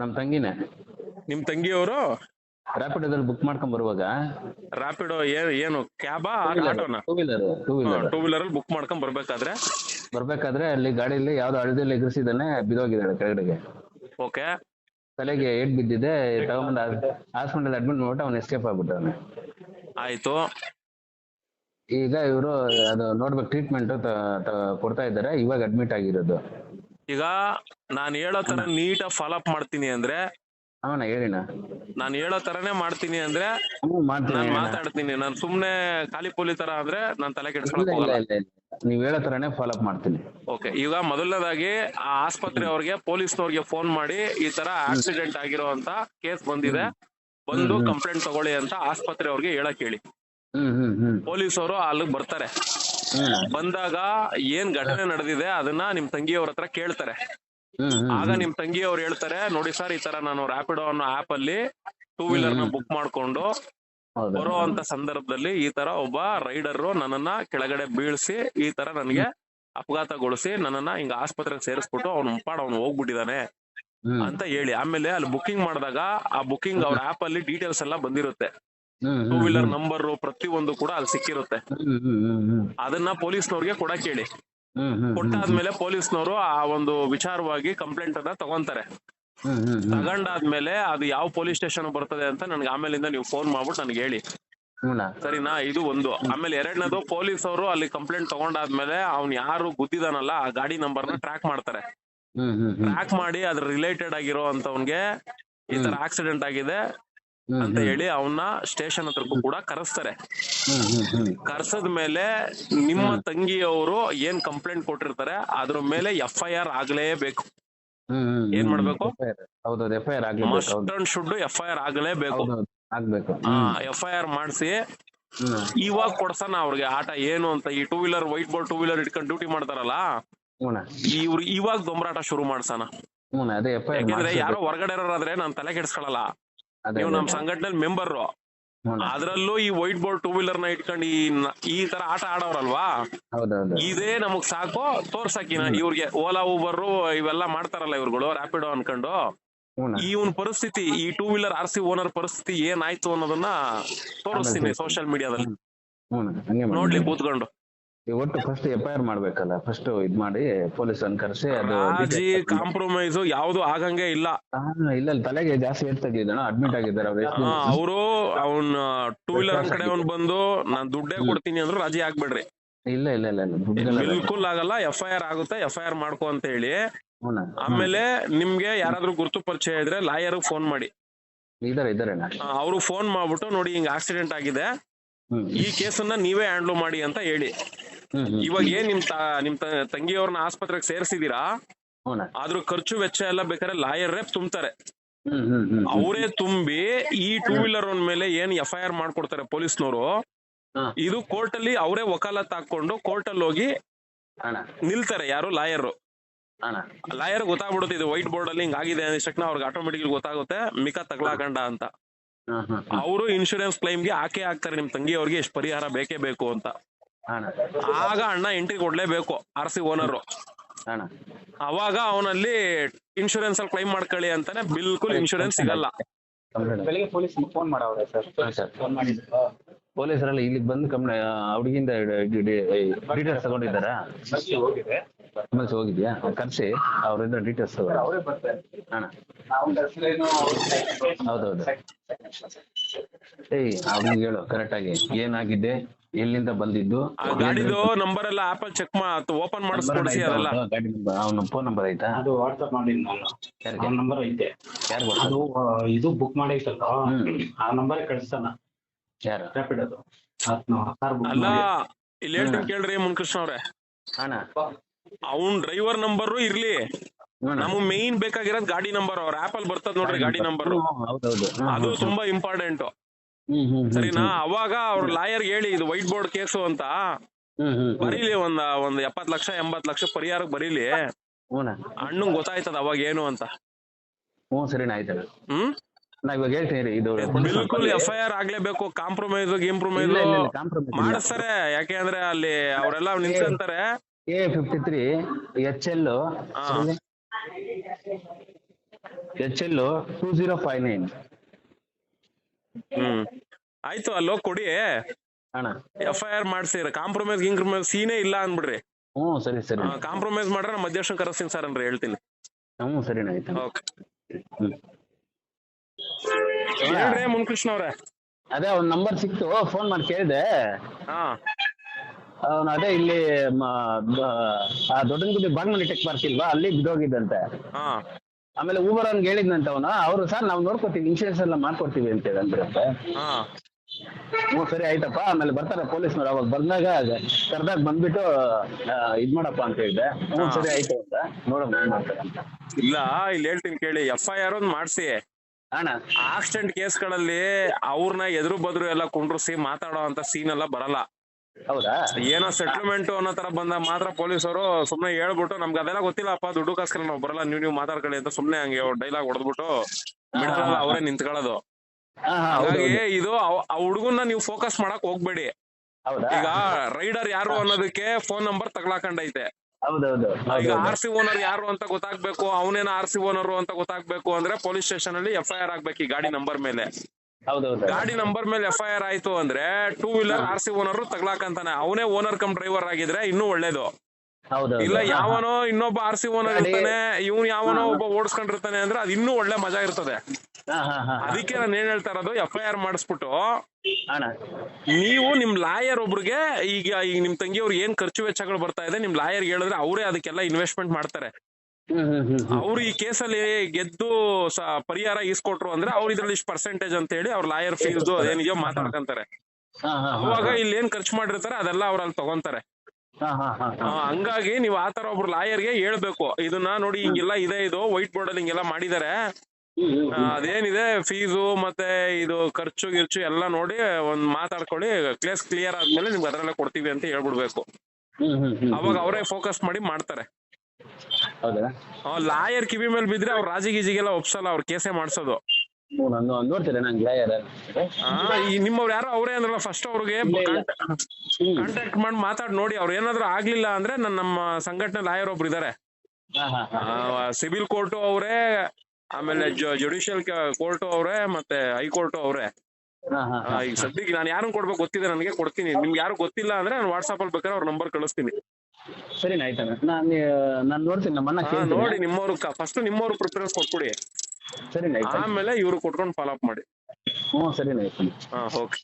ನಮ್ ತಂಗಿನೇ. ನಿಮ್ ತಂಗಿಯವರು? ರ್ಯಾಪಿಡೋದಲ್ಲಿ ಬುಕ್ ಮಾಡ್ಕೊಂಡ್ ಬರುವಾಗ. ರಾಪಿಡೋ ಏನು ಕ್ಯಾಬಾ ಆಟೋನ? Two wheeler two wheeler two wheeler ಅಲ್ಲಿ ಬುಕ್ ಮಾಡ್ಕೊಂಡ್ ಬರ್ಬೇಕಾದ್ರೆ? ಬರ್ಬೇಕಾದ್ರೆ ಅಲ್ಲಿ ಗಾಡಿಯಲ್ಲಿ ಯಾವ್ದೋ ಅಳದಲ್ಲಿ ಎಗರಿಸಿದಾನೆ ಬಿದ್ದೋಗಿದ್ದಾಳೆ ಕೆಳಗಡೆಗೆ. ಓಕೆ. ತಲೆಗೆ ಏಟ್ ಬಿದ್ದಿದೆ ತಗೊಂಬಂದು ಹಾಸ್ಪಿಟಲ್ ಅಡ್ಮಿಟ್ ಮಾಡ್ಬಿಟ್ಟು ಅವ್ನು ಎಸ್ಕೇಪ್ ಆಗ್ಬಿಟ್ಟವನೆ ಆಯ್ತು. ಈಗ ಇವರು ಅದು ನೋಡ್ಬೇಕು ಟ್ರೀಟ್ಮೆಂಟ್ ಕೊಡ್ತಾ ಇದ್ದಾರೆ ಇವಾಗ ಅಡ್ಮಿಟ್ ಆಗಿರೋದು. ಈಗ ನಾನು ಹೇಳೋ ತರ ನೀಟಾಗಿ ಫಾಲೋ ಅಪ್ ಮಾಡ್ತೀನಿ ಅಂದ್ರೆ ಅವನ ಹೇಳಿನ ನಾನು ಹೇಳೋ ತರನೇ ಮಾಡ್ತೀನಿ ಅಂದ್ರೆ ನಾನ್ ಮಾತಾಡ್ತೀನಿ. ನಾನು ಸುಮ್ನೆ ಖಾಲಿ ಪೋಲಿ ತರ ಅಂದ್ರೆ ನಾನು ತಲೆ ಹೋಗಲ್ಲ. ಇಲ್ಲ. ನೀವ್ ಹೇಳೋ ತರನೇ ಫಾಲೋ ಅಪ್ ಮಾಡ್ತೀನಿ. ಓಕೆ ಈಗ ಮೊದಲನೇದಾಗಿ ಆ ಆಸ್ಪತ್ರೆ ಅವ್ರಿಗೆ ಪೊಲೀಸ್ನವ್ರಿಗೆ ಫೋನ್ ಮಾಡಿ ಈ ತರ ಆಕ್ಸಿಡೆಂಟ್ ಆಗಿರೋ ಅಂತ ಕೇಸ್ ಬಂದಿದೆ. ಬಂದು ಕಂಪ್ಲೇಂಟ್ ತಗೊಳ್ಳಿ ಅಂತ ಆಸ್ಪತ್ರೆ ಅವ್ರಿಗೆ ಹೇಳಕ್ ಹೇಳಿ. ಪೊಲೀಸ್ ಅವರು ಅಲ್ಲಿಗೆ ಬರ್ತಾರೆ. ಬಂದಾಗ ಏನ್ ಘಟನೆ ನಡೆದಿದೆ ಅದನ್ನ ನಿಮ್ ತಂಗಿಯವ್ರ ಹತ್ರ ಕೇಳ್ತಾರೆ. ಆಗ ನಿಮ್ ತಂಗಿಯವ್ರು ಹೇಳ್ತಾರೆ ನೋಡಿ ಸರ್ ಈ ತರ ನಾನು ರಾಪಿಡೋ ಅನ್ನೋ ಆಪ್ ಅಲ್ಲಿ ಟೂ ವೀಲರ್ನ ಬುಕ್ ಮಾಡ್ಕೊಂಡು ಬರೋ ಅಂತ ಸಂದರ್ಭದಲ್ಲಿ ಈ ತರ ಒಬ್ಬ ರೈಡರ್ ನನ್ನನ್ನ ಕೆಳಗಡೆ ಬೀಳ್ಸಿ ಈ ತರ ನನಗೆ ಅಪಘಾತಗೊಳಿಸಿ ನನ್ನನ್ನ ಹಿಂಗ ಆಸ್ಪತ್ರೆಗೆ ಸೇರಿಸ್ಬಿಟ್ಟು ಅವ್ನು ಮುಪ್ಪಾಡ್ ಅವ್ನು ಹೋಗ್ಬಿಟ್ಟಿದಾನೆ ಅಂತ ಹೇಳಿ. ಆಮೇಲೆ ಅಲ್ಲಿ ಬುಕಿಂಗ್ ಮಾಡಿದಾಗ ಆ ಬುಕಿಂಗ್ ಅವ್ರ ಆಪ್ ಅಲ್ಲಿ ಡೀಟೇಲ್ಸ್ ಎಲ್ಲ ಬಂದಿರುತ್ತೆ. ಟೂ ವೀಲರ್ ನಂಬರ್ ಪ್ರತಿ ಒಂದು ಕೂಡ ಅಲ್ಲಿ ಸಿಕ್ಕಿರುತ್ತೆ. ಅದನ್ನ ಪೊಲೀಸ್ನವ್ರಿಗೆ ಕೊಡಕ್ ಹೇಳಿ ಕೊಟ್ಟಾದ್ಮೇಲೆ ಪೊಲೀಸ್ನವರು ಆ ಒಂದು ವಿಚಾರವಾಗಿ ಕಂಪ್ಲೇಂಟ್ ಅನ್ನ ತಗೊಂತಾರೆ. ತಗೊಂಡಾದ್ಮೇಲೆ ಅದು ಯಾವ ಪೊಲೀಸ್ ಸ್ಟೇಷನ್ ಬರ್ತದೆ ಅಂತ ನನ್ಗೆ ಆಮೇಲಿಂದ ನೀವು ಫೋನ್ ಮಾಡ್ಬಿಟ್ಟು ನನ್ಗೆ ಹೇಳಿ. ಸರಿನಾ? ಇದು ಒಂದು. ಆಮೇಲೆ ಎರಡನೇದು ಪೊಲೀಸ್ ಅವರು ಅಲ್ಲಿ ಕಂಪ್ಲೇಂಟ್ ತಗೊಂಡಾದ್ಮೇಲೆ ಅವ್ನ್ ಯಾರು ಗುದ್ದಿದಾನಲ್ಲ ಆ ಗಾಡಿ ನಂಬರ್ನ ಟ್ರ್ಯಾಕ್ ಮಾಡ್ತಾರೆ. ಟ್ರ್ಯಾಕ್ ಮಾಡಿ ಅದ್ರ ರಿಲೇಟೆಡ್ ಆಗಿರೋ ಅಂತವನ್ಗೆ ಈ ತರ ಆಕ್ಸಿಡೆಂಟ್ ಆಗಿದೆ. ಅಂತ ಹೇಳಿ ಅವನ್ನ ಸ್ಟೇಷನ್ ಹತ್ರಕ್ಕೂ ಕೂಡ ಕರೆಸ್ತಾರೆ. ಕರ್ಸದ ಮೇಲೆ ನಿಮ್ಮ ತಂಗಿಯವರು ಏನ್ ಕಂಪ್ಲೇಂಟ್ ಕೊಟ್ಟಿರ್ತಾರೆ ಅದ್ರ ಮೇಲೆ ಎಫ್ ಐ ಆರ್ ಆಗ್ಲೇಬೇಕು ಏನ್ ಮಾಡ್ಬೇಕು? ಎಫ್ ಐ ಆರ್ ಆಗ್ಲೇಬೇಕು ಮಸ್ಟ್ ಹೌದು and should F I R ಆಗ್ಲೇಬೇಕು F I R ಮಾಡಿಸಿ. ಇವಾಗ ಕೊಡ್ಸಣ ಅವ್ರಿಗೆ ಆಟ ಏನು ಅಂತ. ಈ two wheeler white board two wheeler ಇಟ್ಕೊಂಡು ಡ್ಯೂಟಿ ಮಾಡ್ತಾರಲ್ಲ ಇವ್ರು ಇವಾಗ ದೊಂಬರಾಟ ಶುರು ಮಾಡ್ಸಣ. ಯಾಕಂದ್ರೆ ಯಾರೋ ಹೊರಗಡೆ ಇರೋರಾದ್ರೆ ನಾನ್ ತಲೆ ಕೆಡ್ಸ್ಕೊಳಲ್ಲ. ನೀವು ನಮ್ ಸಂಘಟನೆಲ್ ಮೆಂಬರ್. ಅದ್ರಲ್ಲೂ ಈ ವೈಟ್ ಬೋರ್ಡ್ ಟೂ ವೀಲರ್ನ ಇಟ್ಕೊಂಡು ಈ ಈ ತರ ಆಟ ಆಡೋರಲ್ವಾ? ಇದೇ ನಮಗ್ ಸಾಕು ತೋರ್ಸಾಕಿನ ಇವ್ರಿಗೆ. ಓಲಾ ಊಬರ್ ಇವೆಲ್ಲ ಮಾಡ್ತಾರಲ್ಲ ಇವ್ರುಗಳು ರಾಪಿಡೋ ಅನ್ಕೊಂಡು. ಇವನ್ ಪರಿಸ್ಥಿತಿ ಈ two wheeler R C owner ಪರಿಸ್ಥಿತಿ ಏನಾಯ್ತು ಅನ್ನೋದನ್ನ ತೋರಿಸ್ತೀನಿ ಸೋಷಿಯಲ್ ಮೀಡಿಯಾದಲ್ಲಿ ನೋಡ್ಲಿ ಕೂತ್ಕೊಂಡು. ಒಟ್ಟು ಫಸ್ಟ್ ಎಫ್ ಐ ಆರ್ ಮಾಡ್ಬೇಕಲ್ಲ ಫಸ್ಟ್ ಇದ್ ಮಾಡಿ ಪೊಲೀಸ್ ಅನ್ ಕರೆಸಿ ಅದು ರಾಜಿ ಕಾಂಪ್ರಮೈಸ್ ಯಾವ್ದು ಆಗಂಗೆ ಇಲ್ಲ. ಇಲ್ಲ ತಲೆಗೆ ಜಾಸ್ತಿ ಏಟ್ ತಗ್ಲಿದ್ದಾನ ಅಡ್ಮಿಟ್ ಆಗಿದ್ದಾರೆ ಅವ್ರು ಅವನ್ ಟೂ ವೀಲರ್ ಕಡೆ ಅವ್ನ್ ಬಂದು ನಾನ್ ದುಡ್ಡೇ ಕೊಡ್ತೀನಿ ಅಂದ್ರು ರಾಜಿ ಆಗ್ಬೇಡ್ರಿ. ಇಲ್ಲ ಇಲ್ಲ ಇಲ್ಲ ಇಲ್ಲ ಬಿಲ್ಕುಲ್ ಆಗಲ್ಲ ಎಫ್ ಐ ಆರ್ ಆಗುತ್ತೆ ಎಫ್ ಐ ಆರ್ ಮಾಡ್ಕೊ ಅಂತ ಹೇಳಿ. ಆಮೇಲೆ ನಿಮ್ಗೆ ಯಾರಾದ್ರೂ ಗುರುತು ಪರಿಚಯ ಇದ್ರೆ ಲಾಯರ್ ಫೋನ್ ಮಾಡಿ. ಇದಾರೆ ಇದಾರೆ. ಅವರು ಫೋನ್ ಮಾಡ್ಬಿಟ್ಟು ನೋಡಿ ಹಿಂಗ್ ಆಕ್ಸಿಡೆಂಟ್ ಆಗಿದೆ. ಈ ಕೇಸನ್ನ ನೀವೇ ಹ್ಯಾಂಡ್ಲ್ ಮಾಡಿ ಅಂತ ಹೇಳಿ. ಇವಾಗ ಏನ್ ನಿಮ್ ತ- ನಿಮ್ ತ- ತಂಗಿಯವ್ರನ್ನ ಆಸ್ಪತ್ರೆಗೆ ಸೇರ್ಸಿದೀರಾ? ಆದ್ರೂ ಖರ್ಚು ವೆಚ್ಚ ಎಲ್ಲ ಬೇಕಾದ್ರೆ ಲಾಯರ್ ತುಂಬ್ತಾರೆ. ಹ್ಮ್ ಹ್ಮ್ ಹ್ಮ್ ಅವರೇ ತುಂಬಿ ಈ ಟೂ ವೀಲರ್ ಒಂದ್ ಮೇಲೆ ಏನ್ ಎಫ್ ಐ ಆರ್ ಮಾಡ್ಕೊಡ್ತಾರೆ ಪೊಲೀಸ್ನವರು ಹಾ. ಇದು ಕೋರ್ಟ್ ಅಲ್ಲಿ ಅವರೇ ವಕಾಲತ್ ಹಾಕೊಂಡು ಕೋರ್ಟ್ ಅಲ್ಲಿ ಹೋಗಿ ಅಣ್ಣ. ನಿಲ್ತಾರೆ ಯಾರು? ಲಾಯರ್. ಅಣ್ಣ. ಲಾಯರ್ ಗೊತ್ತಾಗ್ಬಿಡುತ್ತೆ ಇದು ವೈಟ್ ಬೋರ್ಡ್ ಅಲ್ಲಿ ಹಿಂಗಾಗಿದೆ ಅಂದ ತಕ್ಷಣ ಅವ್ರಿಗೆ ಆಟೋಮೆಟಿಕ್ ಗೊತ್ತಾಗುತ್ತೆ ಮಿಕ ತಗ್ಲಾಕಂಡ ಅಂತ. ಅವರು ಇನ್ಶೂರೆನ್ಸ್ ಕ್ಲೈಮ್ಗೆ ಆಕೆ ಹಾಕ್ತಾರೆ ನಿಮ್ ತಂಗಿ ಅವ್ರಿಗೆ ಎಷ್ಟು ಪರಿಹಾರ ಬೇಕೇ ಬೇಕು ಅಂತ. ಅಣ್ಣ. ಆಗ ಅಣ್ಣ ಎಂಟ್ರಿ ಕೊಡ್ಲೇಬೇಕು ಆರ್ ಸಿ ಓನರ್ ಅಣ್ಣ. ಅವಾಗ ಅವನಲ್ಲಿ ಇನ್ಶೂರೆನ್ಸ್ ಅಲ್ಲಿ ಕ್ಲೈಮ್ ಮಾಡ್ಕೊಳ್ಳಿ ಅಂತಾನೆ ಬಿಲ್ಕುಲ್ ಇನ್ಶೂರೆನ್ಸ್ ಸಿಗಲ್ಲ. ಬೆಳಿಗ್ಗೆ ಪೊಲೀಸ್ ಫೋನ್ ಮಾಡವ್ರೆ ಸರ್. ಸರ್ ಫೋನ್ ಮಾಡಿದ್ರು? ಪೊಲೀಸರೆಲ್ಲ ಇಲ್ಲಿಗೆ ಬಂದು ಕಂಪ್ನಿ ಹುಡುಗಿಂದ ಡೀಟೇಲ್ಸ್ ತಗೊಂಡಿದ್ದಾರಾ? ಹೋಗಿದೆ. ಆಮೇಲೆ ಹೋಗಿದ್ಯಾ? ಕರ್ಸಿ ಅವ್ರಿಂದ ಡೀಟೇಲ್ಸ್ ತಗೊಂಡು ಅವರೇ ಬರ್ತಾರೆ. ಅಣ್ಣ. ನಾವು ಹೆಸರೇನು ಹೌದೌದು. ಏಯ್ ಅವ್ನಿಗೆ ಹೇಳು ಕರೆಕ್ಟ್ ಆಗಿ. ಏನಾಗಿದೆ? ಎಲ್ಲಿಂದ ಬಂದಿದ್ದು? ಆ ಗಾಡಿದು ನಂಬರ್ ಎಲ್ಲ ಆಪಲ್ ಚೆಕ್ ಮಾ ಓಪನ್ ಮಾಡಿಸ್ಕೊಡ್ಸಿ ಅದೆಲ್ಲ. ಗಾಡಿ ಅವನ ಫೋನ್ ನಂಬರ್ ಆಯ್ತಾ? ಅದು ವಾಟ್ಸ್ಆಪ್ ಮಾಡಿ ನಾನು? ನಂಬರ್ ಐತೆ. ಯಾರು ಅದು ಆ, ಇದು ಬುಕ್ ಮಾಡಿ ಹ್ಮ್. ಆ ನಂಬರ್ ಕಳಿಸ್ತಾನ. ಯಾರು? ರ್ಯಾಪಿಡ್ ಅದು. ಬುಕ್ ಅಲ್ಲ ಇಲ್ಲಿ ಹೇಳ್ತೀನಿ ಕೇಳ್ರಿ ಮುನ್ಕೃಷ್ಣ ಅವ್ರೆ. ಅಣ್ಣ. ಅವ್ನ್ ಡ್ರೈವರ್ ನಂಬರ್ ಇರ್ಲಿ. ನಮ್ ನಮಗ್ ಮೇನ್ ಬೇಕಾಗಿರೋದ್ ಗಾಡಿ ನಂಬರ್ ಅವ್ರ. ಅಲ್ಲಿ ಬರ್ತದ ನೋಡ್ರಿ ಗಾಡಿ ನಂಬರ್ ಅದು ತುಂಬಾ ಇಂಪಾರ್ಟೆಂಟ್ ಸರಿನಾ? ಅವಾಗ ಅವ್ರ ಲಾಯರ್ ಹೇಳಿ ಇದು ವೈಟ್ ಬೋರ್ಡ್ ಕೇಸು ಅಂತ. ಬರೀಲಿ ಒಂದ್ ಒಂದ್ ಎಪ್ಪತ್ ಲಕ್ಷ ಎಂಬತ್ ಲಕ್ಷ ಪರಿಹಾರಕ್ ಬರೀಲಿ. ಅಣ್ಣ ಅಣ್ಣಂಗ್ ಗೊತ್ತಾಯ್ತದ ಅವಾಗ ಏನು ಅಂತ. ಹ್ಮ್ ಸರಿನಾ ಆಯ್ತಣ್ಣ ಹ್ಮ್? ನಾ ಇವಾಗ ಹೇಳ್ತೀನಿ ಇದು ಬಿಲ್ಕುಲ್ ಎಫ್ ಐ ಆರ್ ಆಗ್ಲೇಬೇಕು ಕಾಂಪ್ರಮೈಸ್ ಗಿಂಪ್ರಮೈಸ್. ಮಾಡಿಸ್ತಾರೆ. ಯಾಕೆ ಅಂದ್ರೆ ಅಲ್ಲಿ ಅವರೆಲ್ಲ ನಿಂತ್ಕೊಂತಾರೆ A fifty three H L. H L two zero five nine ಹ್ಮ್. ಆಯ್ತು ಅಲ್ಲೋ ಕೊಡಿ. ಅಣ್ಣ. ಎಫ್ ಐ ಆರ್ ಮಾಡ್ಸಿರ. ಕಾಂಪ್ರಮೈಸ್ ಗಿಂಪ್ರಮೈಸ್ ಸೀನೇ ಇಲ್ಲ ಅಂದ್ಬಿಡ್ರಿ. ಹ್ಮ್ ಸರಿ ಸರಿ. ಕಾಂಪ್ರಮೈಸ್ ಮಾಡ್ರೆ ನಮ್ಮ ಅಧ್ಯಕ್ಷ ಕರೆಸ್ತೀನಿ ಸರ್ ಅಂದ್ರೆ ಹೇಳ್ತೀನಿ. ಹ್ಮ್ ಸರಿ ಆಯ್ತು ಓಕೆ. ಹೇಳ್ರಿ ಮುನ್ಕೃಷ್ಣ ಅವ್ರೆ. ಅದೇ ಅವ್ನ ನಂಬರ್ ಸಿಕ್ತು. ಫೋನ್ ಮಾಡಿ ಕೇಳಿದೆ. ಹಾ. ಅವನು ಅದೇ ಇಲ್ಲಿ ಮ- ಬ- ಆ ದೊಡ್ಡನಗುಡಿ ಬಾಗ್ಮನಿ ಟೆಕ್ ಪಾರ್ಕ್ ಇಲ್ವಾ? ಅಲ್ಲಿ ಬಿದ್ದೋಗಿದ್ದಂತೆ. ಹಾ. ಆಮೇಲೆ ಊಬರ್ ಅವ್ನಿಗೆ ಹೇಳಿದ್ನಂತ ಅವನು. ಅವ್ರು ಸರ್ ನಾವು ನೋಡ್ಕೊತೀವಿ ಇನ್ಶೂರೆನ್ಸ್ ಎಲ್ಲ ಮಾಡ್ಕೊಡ್ತೀವಿ ಅಂತ ಹೇಳಿದ್ರಂತೆ ಹಾ. ಹ್ಞೂ ಸರಿ ಆಯ್ತಪ್ಪ. ಆಮೇಲೆ ಬರ್ತಾರೆ ಪೊಲೀಸ್ನವ್ರು. ಅವಾಗ ಬಂದಾಗ ಕರ್ದಾಗ ಬಂದ್ಬಿಟ್ಟು ಆ, ಇದ್ ಮಾಡಪ್ಪ ಅಂತ ಹೇಳಿದೆ. ಹ್ಞೂ ಸರಿ ಆಯ್ತು ಅಂತ. ನೋಡೋಣ ಏನ್ ಮಾಡ್ತಾರೆ ಅಂತ. ಇಲ್ಲ ಇಲ್ಲಿ ಹೇಳ್ತೀನಿ ಕೇಳಿ. ಎಫ್ ಐ ಆರ್ ಒಂದ್ ಮಾಡ್ಸಿ. ಅಣ್ಣ. ಆಕ್ಸಿಡೆಂಟ್ ಕೇಸ್ಗಳಲ್ಲಿ ಅವ್ರನ್ನ ಎದುರು ಬದ್ರು ಎಲ್ಲ ಕುಂಡ್ರಿಸಿ ಮಾತಾಡೋ ಅಂತ ಸೀನ್ ಎಲ್ಲ ಬರಲ್ಲ. ಹೌದಾ? ಏನೋ ಸೆಟ್ಲ್ಮೆಂಟ್ ಅನ್ನೋ ತರ ಬಂದಾಗ ಮಾತ್ರ ಪೊಲೀಸರು ಸುಮ್ನೆ ಹೇಳ್ಬಿಟ್ಟು ನಮ್ಗೆ ಅದೆಲ್ಲ ಗೊತ್ತಿಲ್ಲಪ್ಪ ದುಡ್ಡುಗೋಸ್ಕರ ನಾವು ಬರಲ್ಲ ನೀವು ನೀವು ಮಾತಾಡ್ಕೊಳ್ಳಿ ಅಂತ ಸುಮ್ನೆ ಹಂಗೆ ಡೈಲಾಗ್ ಹೊಡೆದ್ಬಿಟ್ಟು ಬಿಡಲ್ಲ ಅವರೇ ನಿಂತ್ಕೊಳ್ಳೋದು. ಹಾಗಾಗಿ ಇದು ಆ ಹುಡುಗನ್ನ ನೀವು ಫೋಕಸ್ ಮಾಡಕ್ ಹೋಗ್ಬೇಡಿ. ಈಗ ರೈಡರ್ ಯಾರು ಅನ್ನೋದಕ್ಕೆ ಫೋನ್ ನಂಬರ್ ತಗಲಾಕಂಡೈತೆ. ಈಗ ಆರ್ ಸಿ ಓನರ್ ಯಾರು ಅಂತ ಗೊತ್ತಾಗ್ಬೇಕು ಅವನೇನ ಆರ್ ಸಿ ಓನರ್ ಅಂತ ಗೊತ್ತಾಗ್ಬೇಕು ಅಂದ್ರೆ ಪೊಲೀಸ್ ಸ್ಟೇಷನ್ ಅಲ್ಲಿ ಎಫ್ ಐ ಆರ್ ಆಗ್ಬೇಕು ಈ ಗಾಡಿ ನಂಬರ್ ಮೇಲೆ. ಹೌದೌದು. ಗಾಡಿ ನಂಬರ್ ಮೇಲೆ ಎಫ್ ಐ ಆರ್ ಆಯ್ತು ಅಂದ್ರೆ two wheeler R C owner ತಗ್ಲಾಕಂತಾನೆ. ಅವನೇ ಓನರ್ ಕಮ್ ಡ್ರೈವರ್ ಆಗಿದ್ರೆ ಇನ್ನೂ ಒಳ್ಳೇದು. ಇಲ್ಲ ಯಾವನೋ ಇನ್ನೊಬ್ಬ ಆರ್ ಸಿ ಓನರ್ ಇರ್ತಾನೆ ಇವ್ನು ಯಾವನೋ ಒಬ್ಬ ಓಡಿಸ್ಕೊಂಡಿರ್ತಾನೆ ಅಂದ್ರೆ ಅದು ಇನ್ನೂ ಒಳ್ಳೆ ಮಜಾ ಇರ್ತದೆ. ಅದಕ್ಕೆ ನಾನು ಏನ್ ಹೇಳ್ತಾ ಇರೋದು ಎಫ್ ಐ ಆರ್ ಮಾಡಿಸ್ಬಿಟ್ಟು ನೀವು ನಿಮ್ ಲಾಯರ್ ಒಬ್ರಿಗೆ ಈಗ ಈಗ ನಿಮ್ ತಂಗಿಯವ್ರಿಗೆ ಏನ್ ಖರ್ಚು ವೆಚ್ಚಗಳು ಬರ್ತಾ ಇದೆ ನಿಮ್ ಲಾಯರ್ ಹೇಳಿದ್ರೆ ಅವರೇ ಅದಕ್ಕೆಲ್ಲ ಇನ್ವೆಸ್ಟ್ಮೆಂಟ್ ಮಾಡ್ತಾರೆ. ಅವ್ರು ಈ ಕೇಸಲ್ಲಿ ಗೆದ್ದು ಪರಿಹಾರ ಇಸ್ಕೊಟ್ರು ಅಂದ್ರೆ ಅವ್ರು ಇದ್ರಲ್ಲಿ ಇಷ್ಟು ಪರ್ಸೆಂಟೇಜ್ ಅಂತ ಹೇಳಿ ಅವ್ರ ಲಾಯರ್ ಫೀಸ್ ಏನಿದೆಯೋ ಮಾತಾಡ್ಕಂತಾರೆ. ಅವಾಗ ಇಲ್ಲಿ ಏನ್ ಖರ್ಚು ಮಾಡಿರ್ತಾರೆ ಅದೆಲ್ಲ ಅವ್ರಲ್ಲಿ ತಗೊಂತಾರೆ. ಹಂಗಾಗಿ ನೀವು ಆತರ ಒಬ್ರು ಲಾಯರ್ಗೆ ಹೇಳ್ಬೇಕು. ಇದನ್ನ ನೋಡಿ ಹಿಂಗೆಲ್ಲ ಇದೆ ಇದು ವೈಟ್ ಬೋರ್ಡ್ ಅಲ್ಲಿ ಹಿಂಗೆಲ್ಲ ಆ, ಅದೇನಿದೆ ಫೀಸು ಮತ್ತೆ ಇದು ಖರ್ಚು ಗಿರ್ಚು ಎಲ್ಲ ನೋಡಿ ಒಂದ್ ಮಾತಾಡ್ಕೊಳ್ಳಿ ಕ್ಲೇಸ್ ಕ್ಲಿಯರ್ ಆದ್ಮೇಲೆ ನಿಮ್ಗೆ ಅದರಲ್ಲೇ ಕೊಡ್ತೀವಿ ಅಂತ ಹೇಳ್ಬಿಡ್ಬೇಕು. ಅವಾಗ ಅವರೇ ಫೋಕಸ್ ಮಾಡಿ ಮಾಡ್ತಾರೆ. ಹೌದಾ? ಲಾಯರ್ ಕಿವಿ ಮೇಲೆ ಬಿದ್ರೆ ಅವ್ರ ರಾಜಿ ಗೀಜಿಗೆಲ್ಲ ಒಪ್ಸಲ್ಲ ಅವ್ರ ಕೇಸೆ ಮಾಡ್ಸೋದು. ನಾನು ನೋಡ್ತೀರಾ ನಂಗೆ ಲಾಯರ್ ನಿಮ್ಮವ್ರು ಯಾರೋ? ಅವರೇ ಅಂದ್ರಲ್ಲ ಫಸ್ಟ್ ಅವ್ರಿಗೆ. ಕಾಂಟ್ಯಾಕ್ಟ್ ಮಾಡಿ ಮಾತಾಡಿ ನೋಡಿ ಅವ್ರ ಏನಾದ್ರು ಆಗ್ಲಿಲ್ಲ ಅಂದ್ರೆ ನನ್ನ ನಮ್ಮ ಸಂಘಟನೆ ಲಾಯರ್ ಒಬ್ರು ಇದಾರೆ. ಸಿವಿಲ್ ಕೋರ್ಟು ಅವರೇ ಆಮೇಲೆ ಜುಡಿಷಿಯಲ್ ಕೋರ್ಟು ಅವರೇ ಮತ್ತೆ ಹೈಕೋರ್ಟು ಅವರೇ. ಈಗ ಸದ್ಯಕ್ಕೆ ನಾನು ಯಾರು ಕೊಡ್ಬೇಕು ಗೊತ್ತಿದೆ ನನಗೆ ಕೊಡ್ತೀನಿ. ನಿಮ್ಗೆ ಯಾರು ಗೊತ್ತಿಲ್ಲ ಅಂದ್ರೆ ನಾನು ವಾಟ್ಸ್ಆಪ್ ಅಲ್ಲಿ ಬೇಕಾದ್ರೆ ಅವ್ರ ನಂಬರ್ ಕಳಿಸ್ತೀನಿ. ಸರಿ ಆಯ್ತಣ್ಣ. ನಾನು ನಾನು ನೋಡ್ತೀನಿ ನಮ್ಮ ಅಣ್ಣ ಹಾ, ಕೇಳ್ತೀನಿ. ನೋಡಿ ನಿಮ್ಮವ್ರು ಫಸ್ಟ್ ನಿಮ್ಮವ್ರು ಪ್ರಿಫರೆನ್ಸ್ ಕೊಟ್ಬಿಡಿ. ಸರಿ ಆಯ್ತು ಆಮೇಲೆ ಇವ್ರು ಕೊಟ್ಕೊಂಡು ಫಾಲೋ ಅಪ್ ಮಾಡಿ. ಹ್ಞೂ ಸರಿ ಆಯ್ತು ಹಾ ಓಕೆ